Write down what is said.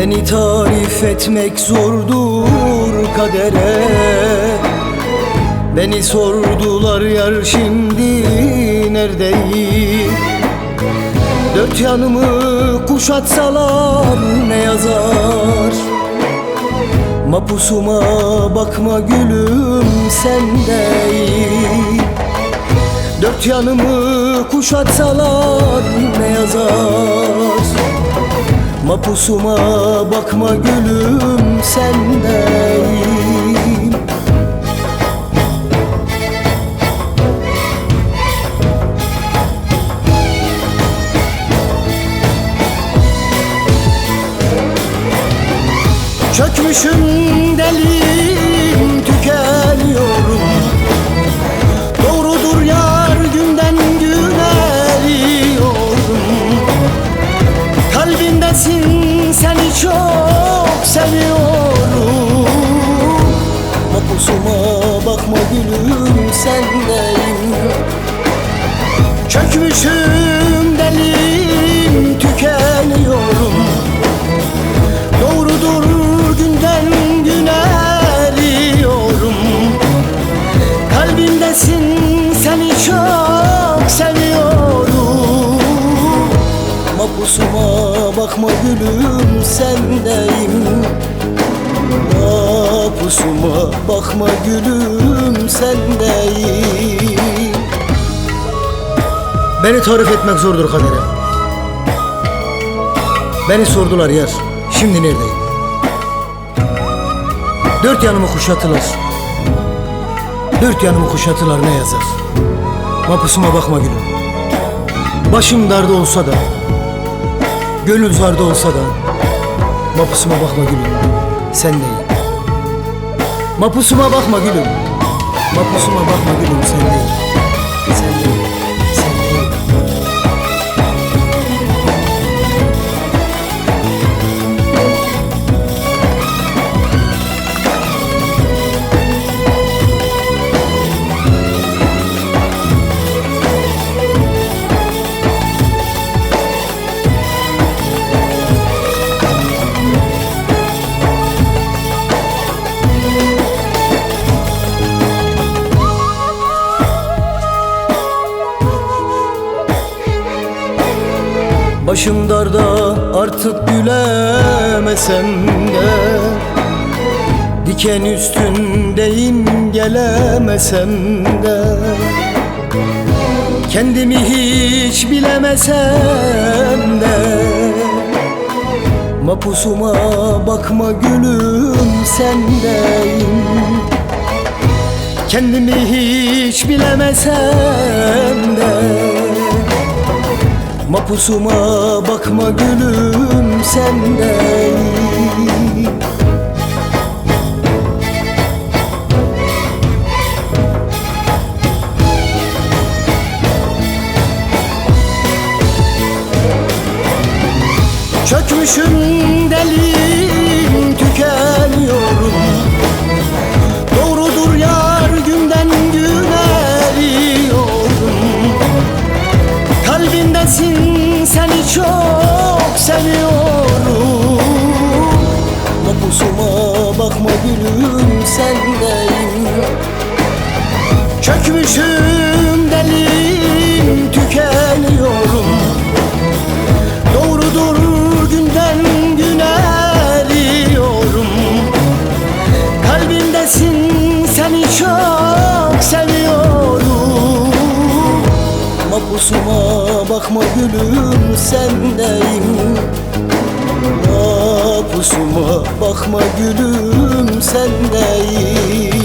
Beni tarif etmek zordur kadere. Beni sordular yar şimdi neredeyim? Dört yanımı kuşatsalar ne yazar? Mapusuma bakma gülüm sendeyim Dört yanımı kuşatsalar ne yazar Mapusuma bakma gülüm sendeyim Çökmüşüm delim Mapusuma bakma gülüm sendeyim. Çökmüşüm delim tükeniyorum. Doğrudur günden güne eriyorum. Kalbimdesin seni çok seviyorum. Mapusuma bakma gülüm sendeyim Mapusuma bakma gülüm sendeyim Beni tarif etmek zordur kadere. Beni sordular yer Şimdi neredeyim? Dört yanımı kuşattılar. Dört yanımı kuşattılar ne yazar? Mapusuma bakma gülüm. Başım darda olsa da Gönül zarda olsa da Mapusuma bakma gülüm Sen değil. Mapusuma bakma gülüm. Mapusuma bakma gülüm sen değil Başım darda artık gülemesem de. Diken üstündeyim gelemesem de. Kendimi hiç bilemesem de. Mapusuma bakma gülüm sendeyim. Kendimi hiç bilemesem de Mapusuma bakma gülüm sendeyim Çökmüşüm delim çok seviyorum. Mapusuma bakma gülüm sendeyim. Çökmüşüm delim tükeniyorum. Doğrudur günden güne eriyorum. Kalbimdesin seni çok seviyorum Mapusuma bakma gülüm sendeyim. Mapusuma bakma gülüm sendeyim